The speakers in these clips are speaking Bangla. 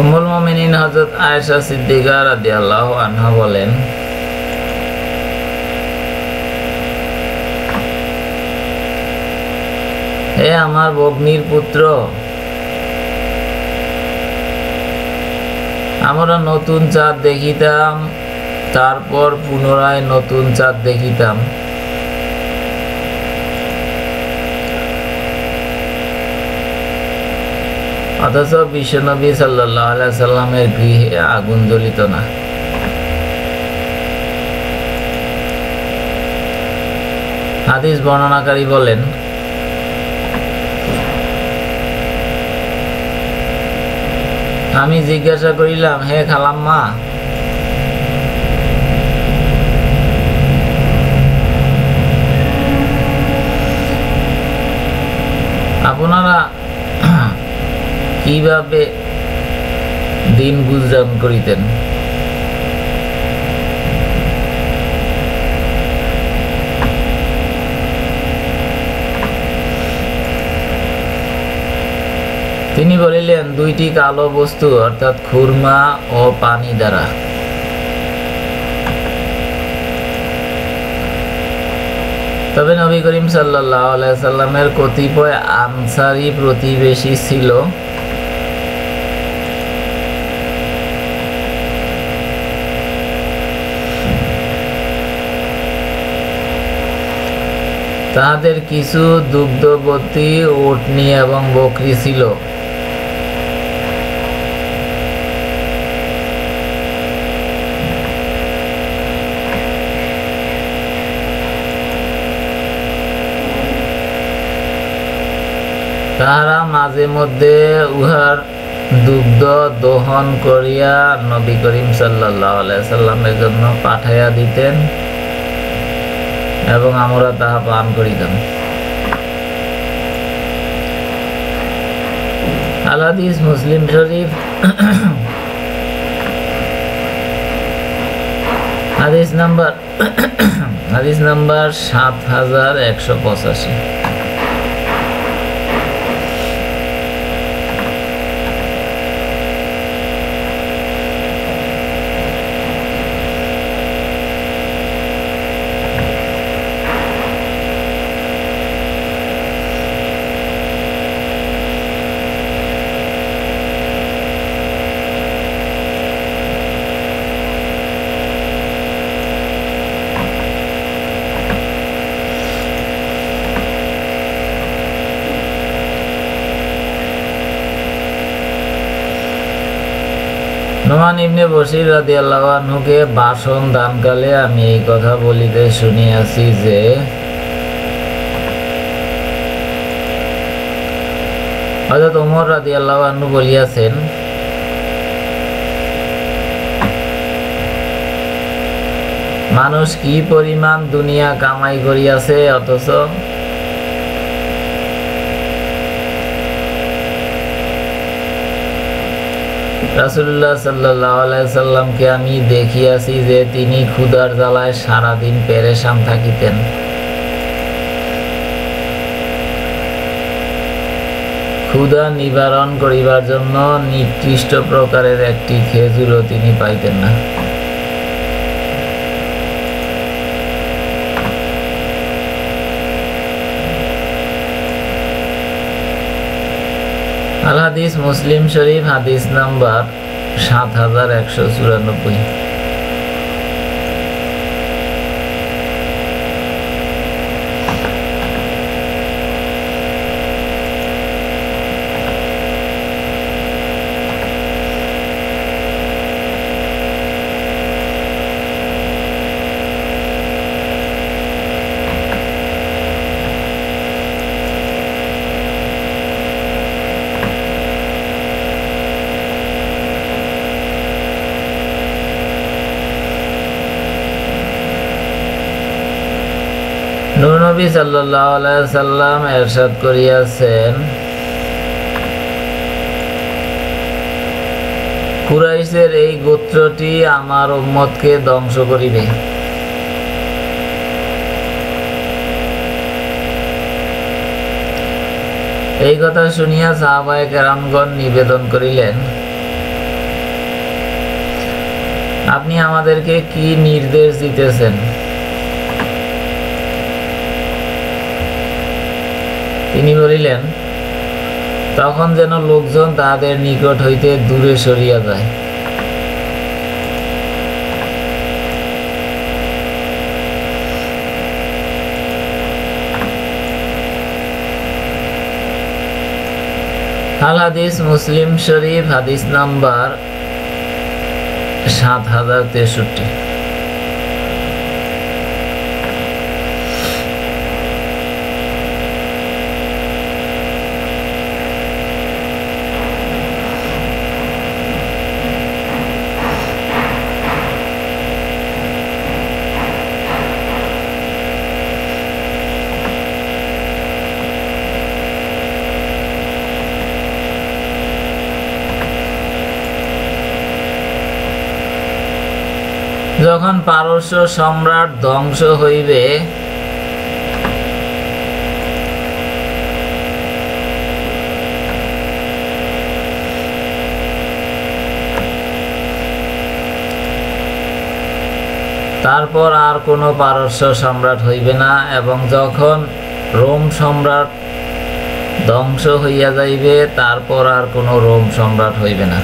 উম্মুল মুমিনিন হযরত আয়েশা সিদ্দিকা রাদিয়াল্লাহু আনহা বলেন, হে আমার ভগ্নির পুত্র, আমরা নতুন চাঁদ দেখিতাম, তারপর পুনরায় নতুন চাঁদ দেখিতাম। অথচ বিশ্বনবী সাল্লামের গৃহে আগুন জ্বলিত না। হাদিস বর্ণনাকারী বলেন, আমি জিজ্ঞাসা করিলাম, হে খালাম্মা, আপনারা কীভাবে দিন গুজরান করিতেন? তিনি বলিলেন, দুইটি কালো বস্তু, অর্থাৎ খুরমা ও পানি দ্বারা। তবে নবী করিম সাল্লাহ সাল্লামের কতিপয় আনসারি প্রতিবেশী ছিল। তাহাদের কিছু দুগ্ধবতী উটনি এবং বকরি ছিল। তাহারা মাঝে মধ্যে উহার দুগ্ধ দহন করিয়া নবী করিম সাল্লাহ সাল্লামের জন্য পাঠাইয়া দিতেন। এবং আমরা তাহা পান করিতাম। আলাদিস মুসলিম শরীফ, হাদিস নাম্বার হাদিস নাম্বার সাত হাজার একশো পঁচাশি। নোমান ইবনে বসির রাদি আল্লাহকে বাসন দানকালে আমি এই কথা বলিতে শুনিয়াছি যে হজরত ওমর রাদি আল্লাহ বলিয়াছেন, মানুষ কি পরিমাণ দুনিয়া কামাই করিয়াছে অথচ রাসুল্লাহ সাল্লাহ সাল্লামকে আমি দেখিয়াছি যে তিনি ক্ষুদার জ্বালায় সারাদিন পেরেশান থাকিতেন। ক্ষুধা নিবারণ করিবার জন্য নির্দিষ্ট প্রকারের একটি খেজুরও তিনি পাইতেন না। আল হাদিস মুসলিম শরীফ হাদিস নাম্বার সাত হাজার একশো চুরানব্বই। নবী সাল্লাম এরশাদ করিয়াছেন। কুরাইশের এই গোত্রটি আমার উম্মতকে ধ্বংস করিবে। এই কথা শুনিয়া সাহাবায় কেরামগণ নিবেদন করিলেন, আপনি আমাদেরকে কি নির্দেশ দিতেছেন? তিনি বলিলেন, তখন যেন লোকজন তাদের নিকট হইতে দূরে সরিয়া যায়। আল হাদিস মুসলিম শরীফ, হাদিস নাম্বার সাত হাজার তেষট্টি। যখন পারস্য সম্রাট ধ্বংস হইবে, তারপর আর কোনো পারস্য সম্রাট হইবে না, এবং যখন রোম সম্রাট ধ্বংস হইয়া যাইবে, তারপর আর কোনো রোম সম্রাট হইবে না।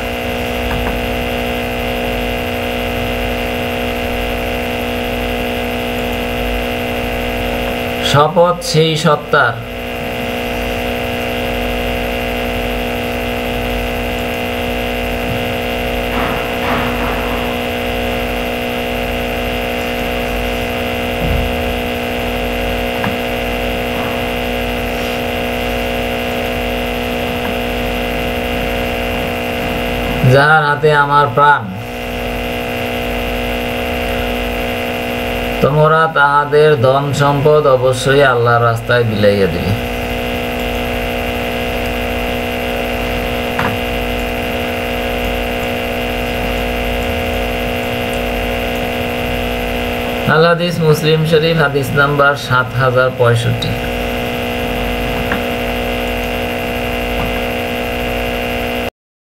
শপথ সেই সত্তার যাহার হাতে আমার প্রাণ তোমরা তাহাদের ধন সম্পদ অবশ্যই আল্লাহর রাস্তায় বিলাইয়া দিবে। আল্লাহ মুসলিম শরীফ, হাদিস নাম্বার সাত হাজার পঁয়ষট্টি।